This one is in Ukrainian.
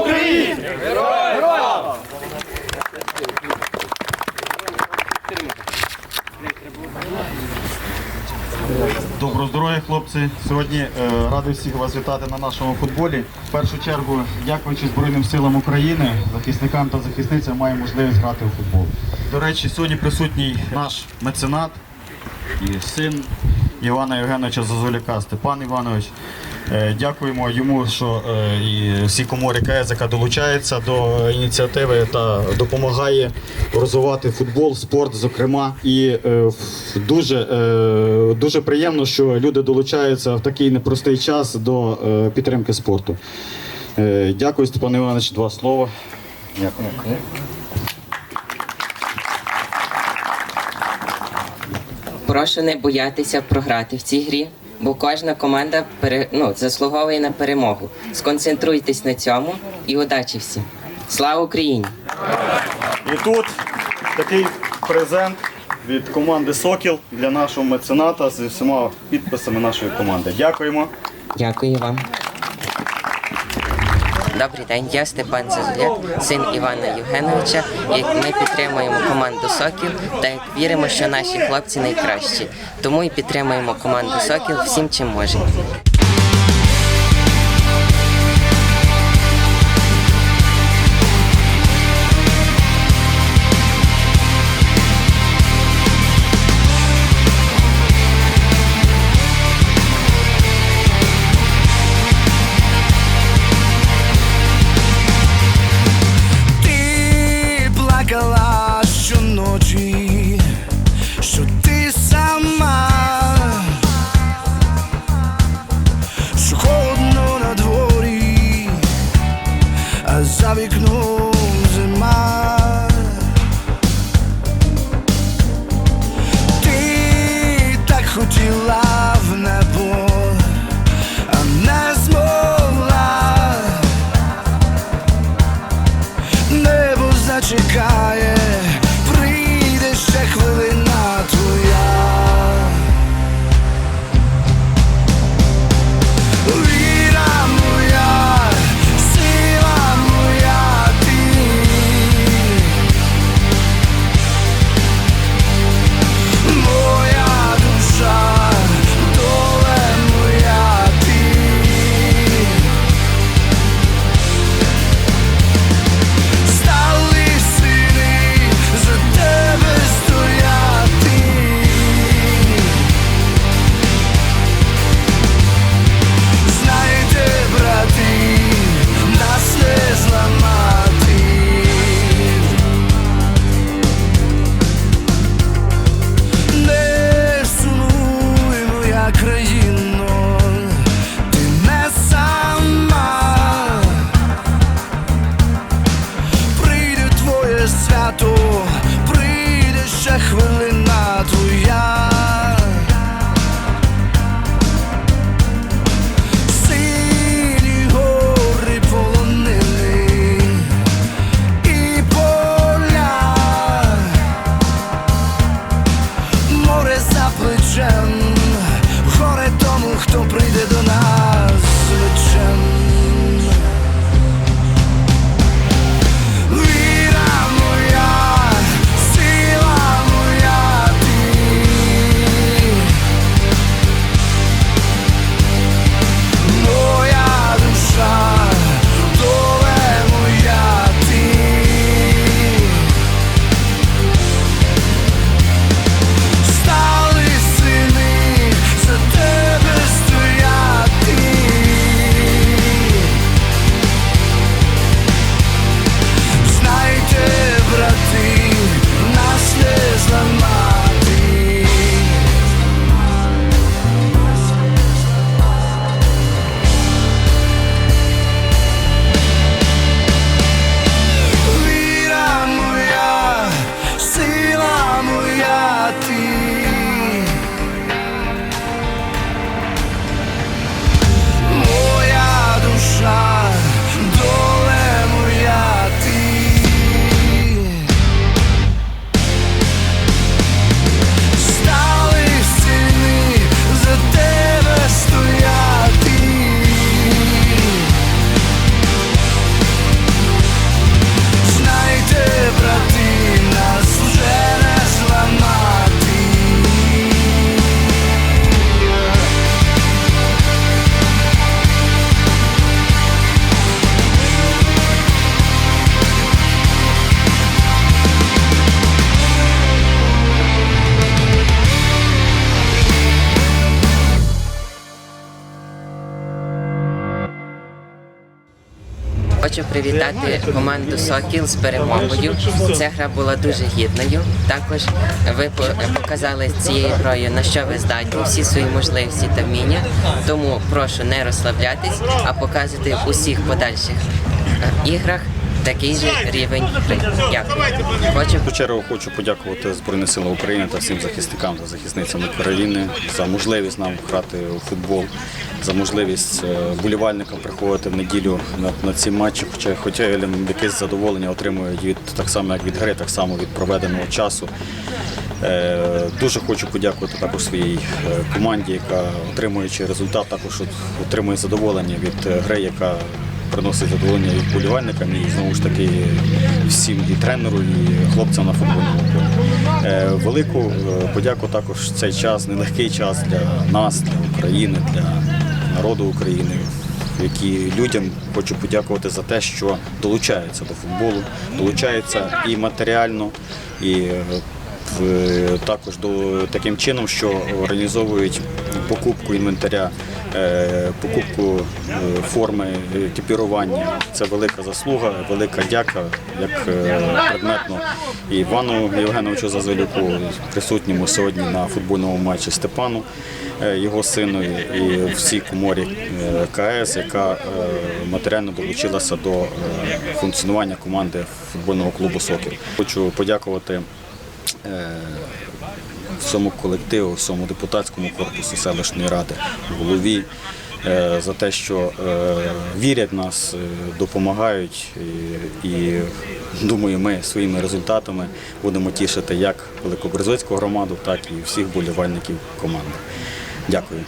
Україні! Героям! слава! Доброго здоров'я, хлопці. Сьогодні е, радий всіх вас вітати на нашому футболі. В першу чергу, дякуючи Збройним силам України, захисникам та захисницям маємо можливість грати у футбол. До речі, сьогодні присутній наш меценат і син Івана Євгеновича Зазуляка Степан Іванович. Е, Дякуємо йому, що е, і всі комори КС, яка долучається до ініціативи та допомагає розвивати футбол, спорт, зокрема. І е, дуже, дуже приємно, що люди долучаються в такий непростий час до підтримки спорту. Дякую, Степан Іванович, два слова. Дякую. Прошу не боятися програти в цій грі, бо кожна команда пере, ну, заслуговує на перемогу. Сконцентруйтесь на цьому і удачі всім. Слава Україні! І тут такий презент від команди Сокіл для нашого мецената зі всіма підписами нашої команди. Дякуємо. Дякую вам. Добрий день, я Степан Зазуляк, син Івана Євгеновича. І ми підтримуємо команду Сокіл та віримо, що наші хлопці найкращі. Тому і підтримуємо команду Сокіл всім, чим можемо. кожен горе тому, хто прийде до. Хочу привітати команду Сокіл з перемогою. Ця гра була дуже гідною. Також ви показали цією грою на що ви здатні, всі свої можливості та вміння. Тому прошу не розслаблятись, а показувати в усіх подальших е, іграх такий же рівень гри. Дякую. Хочу В чергу хочу подякувати Збройним силам України та всім захисникам та захисницям України за можливість нам грати у футбол, за можливість е, вболівальникам приходити в неділю на, на ці матчі. Хоча, хоча я якесь задоволення отримують від так само, як від гри, так само від проведеного часу. Е, Дуже хочу подякувати також своїй е, команді, яка отримуючи результат, також отримує задоволення від гри, яка приносить задоволення і вболівальникам, і знову ж таки всім і тренеру, і хлопцям на футбольному полі. Е, Велику е, подяку також цей час, нелегкий час для нас, для України, для народу України. Які людям хочу подякувати за те, що долучаються до футболу, долучаються і матеріально, і е, також таким чином, що організовують покупку інвентаря, е, покупку е, форми екіпірування. Це велика заслуга, велика дяка, як е, предметно і Івану Євгеновичу Зазелюку, присутньому сьогодні на футбольному матчі Степану, його сину, і всій коморі КС, яка матеріально долучилася до функціонування команди футбольного клубу Сокіл. Хочу подякувати всьому колективу, всьому депутатському корпусу селищної ради, голові е, за те, що е, вірять в нас, е, допомагають і думаю, ми своїми результатами будемо тішити як Великобрезовську громаду, так і всіх болівальників команди. Дякую.